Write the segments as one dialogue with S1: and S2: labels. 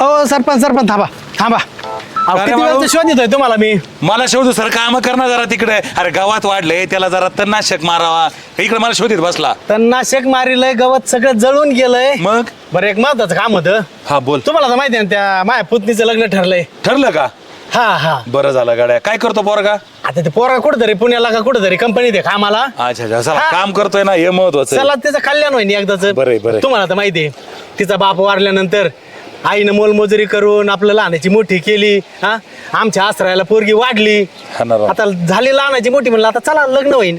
S1: ओ सरपंच सरपंच थांबा थांबा. अहो,
S2: अरे
S1: किती
S2: बाळू.
S1: शोध येतोय तुम्हाला मी?
S2: मला शोधू सर काम करणं जरा तिकडे. अरे गावात वाढले त्याला जरा तणनाशक मारावा. इकडे मला शोधित बसला.
S1: तर नाशक मारिलंय गवत सगळं जळून गेलंय.
S2: मग?
S1: बरं एक महत्वाचं काम होतं.
S2: हा बोल.
S1: तुम्हाला तर माहिती आहे ना त्या माझ्या पुतणीचं लग्न ठरलंय.
S2: ठरलं का?
S1: हा हा.
S2: बरं झालं गाड्या. काय करतो पोरगा?
S1: आता ते पोरा कुठेतरी पुण्याला का कुठेतरी कंपनीत आहे कामाला
S2: अच्छा अच्छा. चला
S1: हा.
S2: काम करतोय ना हे महत्वाचं आहे.
S1: चला त्याचं कल्याण होईन एकदाच.
S2: बरं आहे, बरं आहे.
S1: तुम्हाला तर माहिती आहे तिचा बाप वारल्यानंतर आईनं मोलमजुरी करून आपलं लहानाची मोठी केली हा? आमच्या आसरायला पोरगी वाढली.
S2: हा ना राव.
S1: आता झाली लहानाची मोठी म्हणलं आता चला लग्न होईन.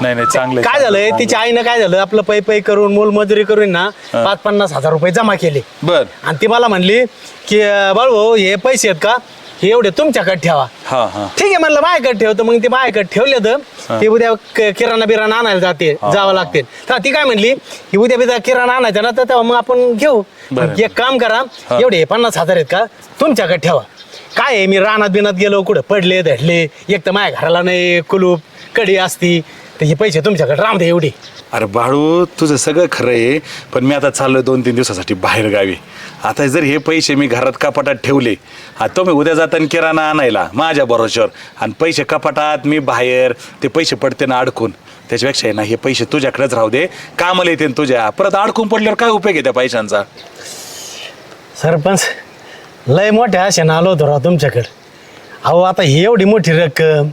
S2: नाही नाही चांगलं आहे,
S1: काय झालंय
S2: आहे.
S1: तिच्या आईनं काय झालं आपलं पै पै करून मोलमजुरी करून ना पाच पन्नास हजार रुपये जमा केले.
S2: बर.
S1: आणि ती मला म्हणली की "अं, बाळू हे पैसे आहेत का? हे एवढे तुमच्याकडे ठेवा.
S2: हा हा.
S1: ठीक आहे म्हणलं माझ्याकडे ठेवतो मग ते माझ्याकडे ठेवले तर ते उद्या क- किराणा बिराणा आणायला जाते जावं लागते तर ती काय म्हणली की उद्या बिद्या किराणा आणायचा ना तर तेव्हा मग आपण घेऊ.
S2: बरं.
S1: मग एक काम करा एवढे पन्नास हजार आहेत का तुमच्याकडे ठेवा. काय आहे मी रानात बिनात गेलो कुठं पडले धडले एक तर माझ्या घराला नाही कुलूप कडी असती तर हे पैसे तुमच्याकडे राम दे एवढे.
S2: अरे बाळू तुझं सगळं खरं आहे पण मी आता चाललोय दोन तीन दिवसासाठी बाहेर गावी. आता जर हे पैसे मी घरात कपाटात ठेवले आता मी उद्या जाताना किराणा आणायला माझ्या बरोबर आणि पैसे कपाटात मी बाहेर ते पैसे पडते ना अडकून. त्याच्यापेक्षा ना हे पैसे तुझ्याकडेच राहू दे कामाला येते तुझ्या. परत अडकून पडल्यावर काय उपयोग आहे त्या पैशांचा?
S1: सरपंच लय मोठ्या आशेनं आलो होतो राव तुमच्याकडे. अहो आता ही एवढी मोठी रक्कम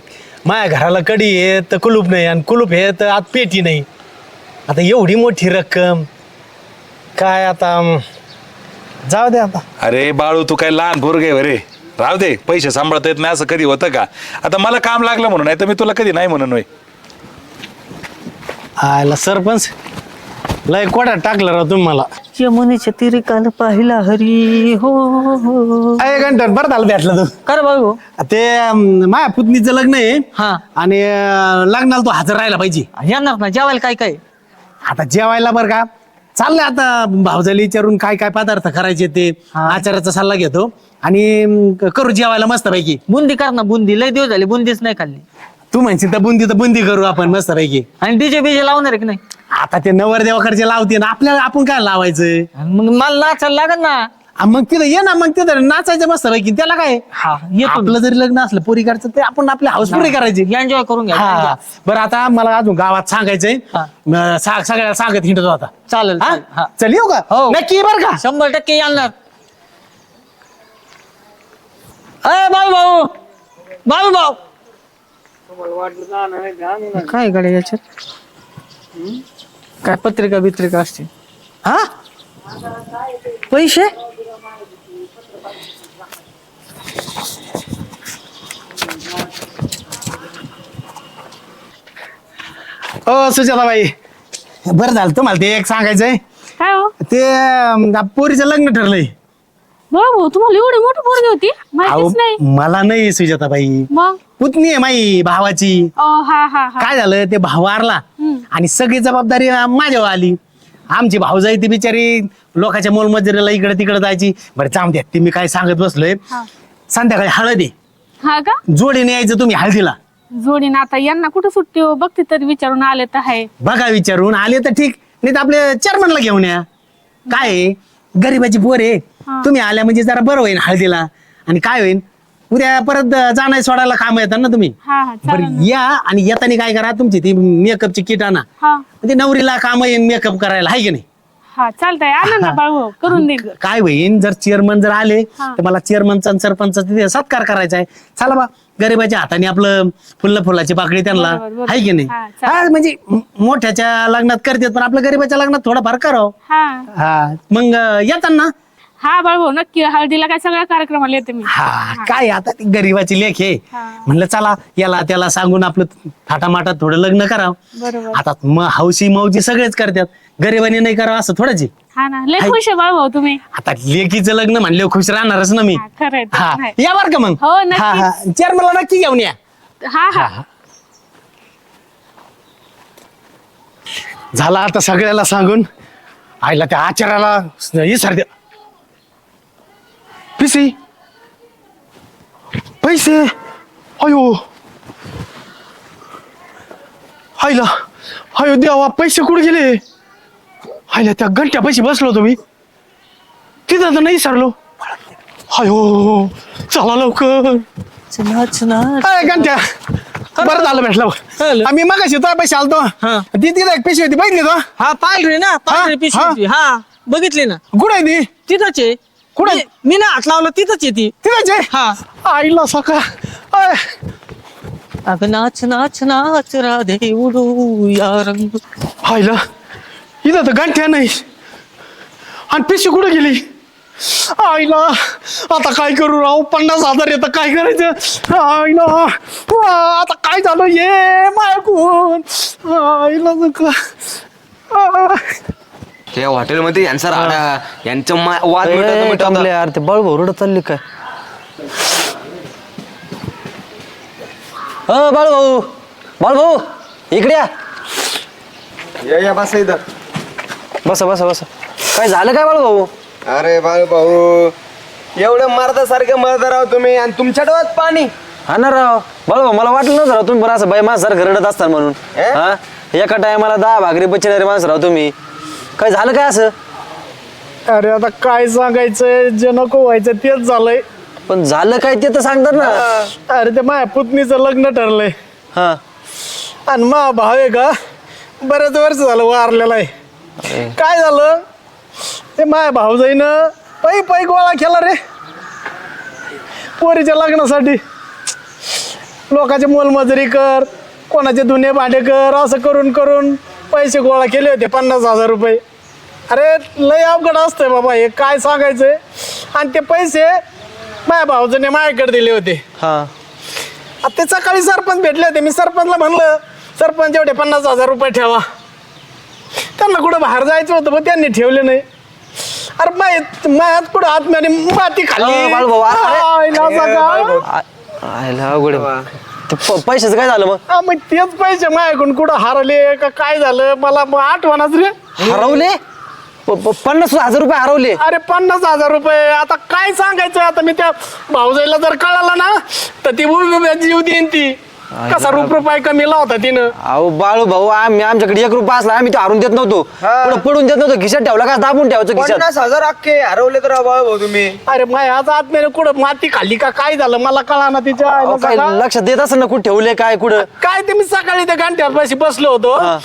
S1: माझ्या घराला कडी आहे तर कुलूप नाही आणि कुलूप आहे तर आत पेटी नाही. आता एवढी मोठी रक्कम काय आता अं, जाऊ दे आता.
S2: अरे बाळू तू काय लहान भोरगे आहे रे राहू दे पैसे सांभाळता येत नाही असं कधी होतं का? आता मला काम लागलं म्हणून नाही तर मी तुला कधी नाही म्हणून होय.
S1: आयला सरपंच लय कोड्यात टाकलं राव तुम्ही मला.
S3: यमुनेच्या तीरी काल पाहिला हरी हो हो.
S1: अय बरं झालं भेटलं तू.
S3: कर बाबू
S1: ते अं, माझ्या पुतणीचं लग्न आहे.
S3: हा.
S1: आणि अं, लग्नाला तो हजर राहायला पाहिजे.
S3: येणार ना जेवायला काय काय?
S1: आता जेवायला बरं का? चाललंय आता भावजाली विचारून काय काय पदार्थ करायचे ते.
S3: हा.
S1: आचार्याचा सल्ला घेतो. आणि अं, करू जेवायला मस्त पैकी
S3: बुंदी कर ना बुंदी. लय दिवस झाले बुंदीच नाही खाल्ली.
S1: तू म्हणशील तर बुंदी तर बुंदी करू आपण मस्त पैकी
S3: आणि डीजे बीजे लावणार आहे की नाही?
S1: आता ते नवरदेवाकडचे लावते ना आपल्याला आपण काय लावायचं?
S3: आणि मग मला नाचायला लागल ना.
S1: आ, मग तिथं ये ना मग तिथं नाचायचं मस्त पैकी. त्याला काय?
S3: हा येतो
S1: आपलं जरी लग्न असलं पोरीकडचं ते आपण आपली हाऊस पुरी करायची.
S3: एन्जॉय करून घ्या
S1: हा.
S3: enjoy.
S1: बरं आता मला अजून गावात सांगायचंय.
S3: हा.
S1: म, सा- सगळ्याला सांगत हिंडतो आता.
S3: चालेल
S1: हा?
S3: चालेल. हा.
S1: चल येऊ का?
S3: हो.
S1: नक्की बरं का.
S3: शंभर टक्के येणार. अय बाबू भाऊ बाबू भाऊ काय गाडी याच्यात? काय पत्रिका बित्रिका असते हा? पैसे?
S1: ओ सुजाताबाई. बरं झालं तुम्हाला ते एक सांगायचंय.
S4: काय हो?
S1: ते अं, पोरीचं लग्न ठरलंय.
S4: बरं भाऊ तुम्हाला एवढी मोठी पोरगी होती? माहितीच नाही.
S1: अहो, मला नाही सुजाताबाई.
S4: मग?
S1: पुतणी आहे माई भावाची.
S4: अ, हा हा हा.
S1: काय झालं? ते भाव वारला
S4: हम्म.
S1: आणि सगळी जबाबदारी माझ्यावर आली. आमची भाऊजाई ती बिचारी लोकांच्या मोलमजुरीला इकडे तिकडे जायची. बरं जाम द्या. ती मी काय सांगत बसलोय.
S4: हा.
S1: संध्याकाळी हळद. आहे
S4: हा का?
S1: जोडीने यायचं तुम्ही हळदीला.
S4: जोडीनं आता यांना कुठं सुट्टी हो? बघते तरी विचारून आले तर आहे.
S1: बघा विचारून. आले तर ठीक. नाही तर आपल्या चेअरमनला घेऊन या. काय आहे? गरीबाची पोर आहे. तुम्ही आल्या म्हणजे जरा बरं होईल हळदीला. आणि काय होईल उद्या परत जाणार सोडायला काम येतात ना तुम्ही.
S4: हा हा चालेल
S1: बरं
S4: ना.
S1: या आणि येताना काय करा तुमची ती मेकअपची किट आणा.
S4: हा.
S1: ते नवरीला काम येईन मेकअप करायला हाय की नाही?
S4: हा चालतंय. आणा ना बाळू करून देईल
S1: काय होईन? जर चेअरमन जर आले
S4: हा.
S1: तर मला चेअरमनचा आणि तिथे सत्कार करायचा आहे. चला बा गरीबाच्या हाताने आपलं फुल्ल फुलाची पाकळी त्यांना.
S4: बरोबर, बरोबर.
S1: हाय की नाही?
S4: हा, चालेल.
S1: हा म्हणजे म- मोठ्याच्या लग्नात करतात पण आपल्या गरीबाच्या लग्नात थोडंफार करावं.
S4: हा.
S1: हा मग अं, येतात ना
S4: हा बाळू नक्की. हळदीला काय सगळ्या कार्यक्रमाला येते मी.
S1: हा काय आता ती गरीबाची लेख आहे.
S4: हा.
S1: म्हणलं चला याला त्याला सांगून आपलं थाटामाटात थोडं लग्न करावं.
S4: बरोबर.
S1: आता मग हौशी मौजी सगळेच करतात. गरिबाने नाही करावं असं थोडंच आहे.
S4: हा ना लय खुश आहे बाळू भाऊ तुम्ही.
S1: आता लेकीचं लग्न म्हणले खुश राहणारच ना मी.
S4: हा, खरंय ते
S1: हा.
S4: पण आहे.
S1: या बर का मग.
S4: हो, नक्की.
S1: हा हा. चेअरमनला नक्की घेऊन या.
S4: हा हा.
S1: झाला आता सगळ्याला सांगून. आईला त्या आचार्याला विसर द्या पिसी? पैसे? अयो. आईला अयो देवा पैसे कुठे गेले? आईला त्या घंट्या पैसे बसलो मी.
S5: तिथं तर नाही सरलो. अयो चला लवकर. गंठ्या बरं झालं भेटलं. आम्ही मग तुझ्या पैसे आलतो.
S3: हा.
S5: ती तिला एक पिशवी होती बघितली तो?
S3: हा पांढरी ना
S5: हा,
S3: पिशवी होती. हा बघितली ना.
S5: कुठं आहे ती?
S3: तिथंच आहे.
S5: कुठं?
S3: मी- ना हात लावलं तिथंच आहे ती
S5: तिथंच आहे?
S3: हा.
S5: आईला सका.
S3: अगं नाच नाच नाच राधे उडू या रंग.
S5: आईला इथं तर गंठ्या नाही. आणि पिशवी कुठं गेली? आईला आता काय करू राव? पन्नास हजार येतं काय करायचं? आईला वा, आता काय झालं? ये मायकून. आईला नका. आ.
S6: त्या हॉटेलमध्ये यांचा राडा यांचं मा- वाद मिटवता मिटवता
S3: यार ते बळ भोरड चालली काय?
S7: अ बाळ भाऊ बाळ भाऊ इकडे या.
S6: या या बसा इथं.
S7: बसा बसा बसा. काय झालं काय बाळ भाऊ
S6: अरे बाळ भाऊ एवढं मर्दासारखं मर्द राव तुम्ही आणि तुमच्या डोळ्यात पाणी.
S7: हा ना राव. बाळ भाऊ मला वाटलं नव्हतं राव तुम्ही पण असं बाई माझ्यासारखं रडत असतात म्हणून.
S6: ए?
S7: हा? एका टायमाला दहा भाकरी बचिणारे माणसं राव तुम्ही. काय झालं काय असं?
S5: अरे आता काय सांगायचंय जे नको व्हायचं तेच झालंय.
S7: पण झालं काय ते तर सांगतात ना.
S5: अरे ते माझ्या पुतणीचं लग्न ठरलंय.
S7: हा.
S5: आणि मा भाव आहे का बरेच वर्ष झालं वारलेला आहे.
S7: अरे,
S5: काय झालं? ते माझ्या भाऊजाईनं पै पै गोळा केला रे. पोरीच्या लग्नासाठी. लोकांचे मोलमजुरी कर कोणाचे धुणे भांडे कर असं करून करून पैसे गोळा केले होते पन्नास हजार रुपये. अरे लय अवघड असतंय बाबा हे. काय सांगायचंय? आणि ते पैसे माझ्या भाऊजाने माझ्याकडे दिले होते.
S7: हा.
S5: आता ते सकाळी सरपंच भेटले होते. मी सरपंचला म्हणलं सरपंच एवढे पन्नास हजार रुपये ठेवा. त्यांना कुठं बाहेर जायचं होतं पण त्यांनी ठेवले नाही. अरे माहीत मायात कुठं आत्म्याने माती खाल्ली?
S7: बाळभाऊ, अरे, आयला अवघड प- पैशाचं काय झालं मग?
S5: हा, मग तेच पैसे माझ्याकडून कुठं हरले का काय झालं? मला मग आठवणच रे.
S7: हरवले? प- प- पन्नास हजार रुपये हरवले.
S5: अरे पन्नास हजार रुपये. आता काय सांगायचं आता मी त्या भाऊजाईला जर कळालं ना तर ती उभी उभी जीव देईन ती. कसा रुप रुपये कमी लावता तिनं.
S7: अहो बाळू भाऊ आम्ही आमच्याकडे एक रुपया असला आम्ही तो हरून देत नव्हतो. पुढे पडून देत नव्हतो. खिशात ठेवला का? दाबून ठेवायचं खिशात.
S6: पन्नास हजार अख्खे हरवले तर बाळ भाऊ तुम्ही.
S5: अरे माझ्या आज आत्म्याने कुठं माती खाल्ली का? काय झालं? मला कळा ना तिच्या
S7: अहो,
S5: आईला
S7: काय
S5: सगळं.
S7: लक्षात देत असं ना कुठे ठेवले काय कुठं?
S5: काय ते मी सकाळी त्या घंट्यावर पाशी बसलो होतो.
S7: हा.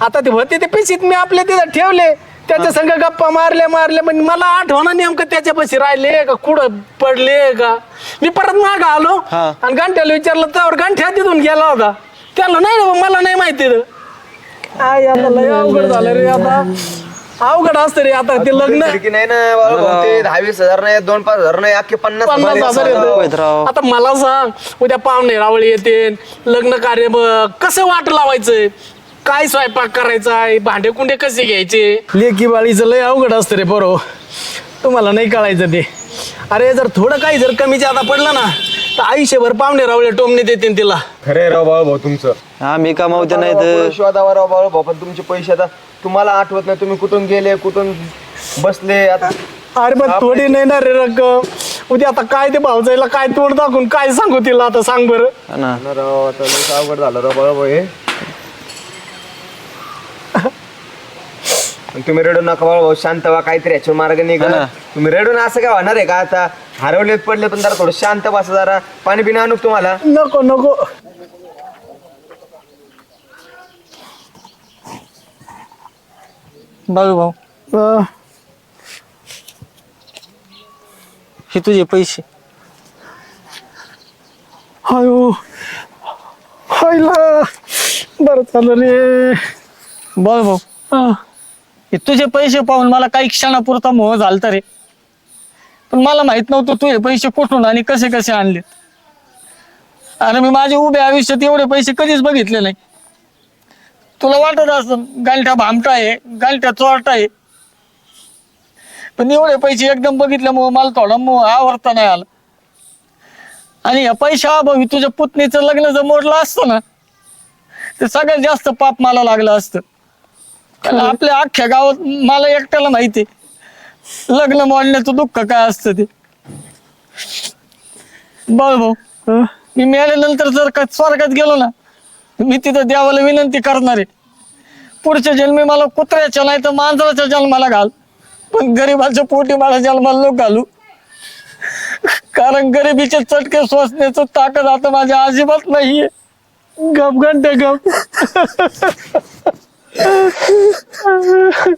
S5: आता ते होते ते पिशीत मी आपले तिथं ठेवले. त्याच्या संग गप्पा मारले मारले पण मला आठवण नेमकं त्याच्यापाशी राहिले का कुठं पडले का मी परत माग आलो
S7: हा.
S5: आणि घंट्याला विचारलं तर घंट्या तिथून गेला होता त्याला नाही रे मला नाही माहिती रे. आय, आता लय अवघड झालं रे आता अवघड असतं रे आता ते लग्न
S6: खिडकी नाही ना बाळ भाऊ ते दहा वीस हजार नाही दोन पाच हजार नाही अख्खे पन्नास
S5: पन्नास हजार
S7: आहेत
S5: येतं.
S7: राव.
S5: आता मला सांग उद्या पाहुणे रावळी येते लग्न कार्य ब- कसं वाट लावायचंय काय स्वयंपाक करायचा? आहे भांडे कुंडे कसे घ्यायचे? लेकी बाळीचं लय अवघड असतं रे बरो तुम्हाला नाही कळायचं ते. अरे जर थोडं काही जर कमी जादा पडलं ना तर आयुष्यभर पाहुणे रावळे टोमणे देतील तिला.
S6: खरे राव बाळ भाऊ तुमचं.
S7: आम्ही कमावते नाही तर
S6: शोधावा राव बाळ भाऊ पण तुमचे पैसे आता तुम्हाला आठवत नाही तुम्ही कुठून गेले कुठून बसले आता
S5: अरे पण थोडी नाही ना रे रक्कम. उद्या आता काय ते भावजायला काय तोड दाखवून काय सांगू तिला आता सांग बरं.
S7: हा ना.
S6: ना राव आता लयच अवघड झालं राव बाळ भाऊ हे. तुम्ही रडू नका बाळ भाऊ शांत व्हा काहीतरी याच्यावर मार्ग निघा
S7: हा. ना.
S6: तुम्ही रडून असं काय होणार आहे का? आता हरवलेत पडले पण जरा थोडं शांत बसा जरा. पाणी पिणं आणू का तुम्हाला?
S5: नको नको.
S3: बाळू भाऊ.
S5: अं,
S3: हे तुझे पैसे.
S5: अयो हायला. बरं झालं रे.
S3: बाळू भाऊ.
S5: अं,
S3: हे तुझे पैसे पाहून मला काही क्षणापुरता मोह झालता रे. पण मला माहीत नव्हतं तू हे पैसे कुठून आणि कसे कसे आणले अरे मी माझ्या उभ्या आयुष्यात एवढे पैसे कधीच बघितले नाही. तुला वाटत असं गालठ्या भामटा आहे गालठ्या चोरटा आहे. पण एवढे पैसे एकदम बघितल्यामुळे मला थोडा मोह आवडता नाही आला. आणि या पैशा अभावी तुझ्या पुतणीचं लग्न जर मोडलं असतं ना ते सगळ्यात जास्त पाप मला लागलं असतं. आपल्या अख्ख्या गावात मला एकट्याला माहिती लग्न मोडण्याचं दुःख काय असतं ते? बळ भाऊ मी मिळाल्यानंतर जर का स्वर्गात गेलो ना मी तिथं देवाला विनंती करणार. आहे पुढच्या जन्मी मला कुत्र्याच्या नाही तर मांजराच्या जन्माला घाल. पण गरिबाच्या पोटी मला जन्माला नको घालू. कारण गरिबीचे चटके सोसण्याचं ताकद आता माझ्या अजिबात नाहीये. गप गंट गप. 嗯哼嗯哼